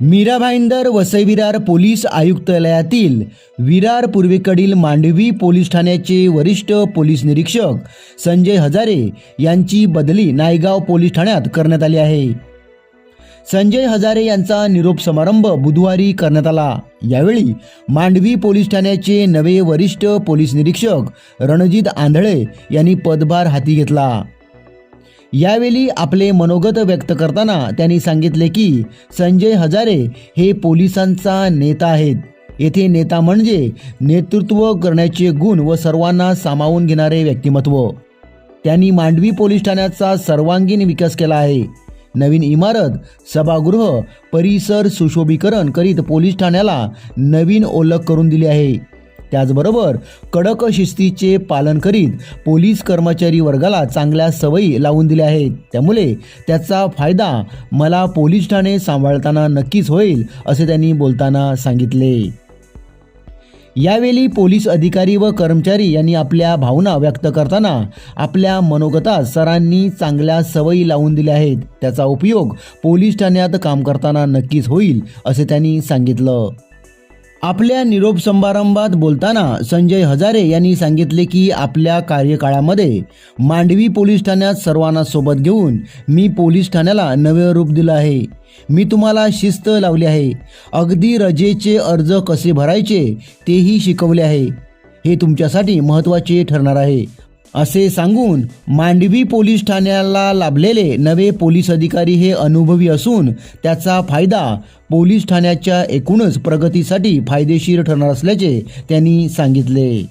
Mira Bhayandar Vasai Virar police आयुक्तालयातील विरार पूर्वेकडील Mandvi police ठाण्याचे वरिष्ठ पोलीस निरीक्षक संजय हजारे यांची बदली नायगाव पोलीस ठाण्यात करण्यात आली आहे. संजय हजारे यांचा निरोप समारंभ बुधवारी करण्यात आला. यावेळी मांडवी पोलीस ठाण्याचे नवे वरिष्ठ पोलीस निरीक्षक रणजित आंधळे यांनी पदभार हाती घेतला. यावेळी आपले मनोगत व्यक्त करताना त्यांनी सांगितले की संजय हजारे हे पोलिसांचा नेता आहेत. येथे नेता म्हणजे नेतृत्व करण्याचे गुण व सर्वांना सामावून घेणारे व्यक्तिमत्व. त्यांनी मांडवी पोलीस ठाण्याचा सर्वांगीण विकास केला आहे. नवीन इमारत सभागृह परिसर सुशोभीकरण करीत पोलीस ठाण्याला नवीन ओळख करून दिली आहे. त्याचबरोबर कडक शिस्तीचे पालन करीत पोलीस कर्मचारी वर्गाला चांगल्या सवयी लावून दिल्या आहेत. त्यामुळे त्याचा फायदा मला पोलीस ठाणे सांभाळताना नक्कीच होईल असे त्यांनी बोलताना सांगितले. यावेळी पोलीस अधिकारी व कर्मचारी यांनी आपल्या भावना व्यक्त करताना आपल्या मनोगतात सरांनी चांगल्या सवयी लावून दिल्या आहेत. त्याचा उपयोग पोलीस ठाण्यात काम करताना नक्कीच होईल असे त्यांनी सांगितलं. आपल्या निरोप समारंभात बोलताना संजय हजारे यांनी सांगितले की आपल्या कार्यकाळामध्ये मांडवी पोलीस ठाण्यात सर्वांना सोबत घेऊन मी पोलीस ठाण्याला नवे रूप दिलं आहे. मी तुम्हाला शिस्त लावली आहे. अगदी रजेचे अर्ज कसे भरायचे तेही शिकवले आहे. हे तुमच्यासाठी महत्त्वाचे ठरणार आहे. असे सांगून मांडवी पोलीस ठाण्याला लाभलेले नवे पोलीस अधिकारी हे अनुभवी असून त्याचा फायदा पोलीस ठाण्याच्या एकूणच प्रगतीसाठी फायदेशीर ठरणार असल्याचे त्यांनी सांगितले.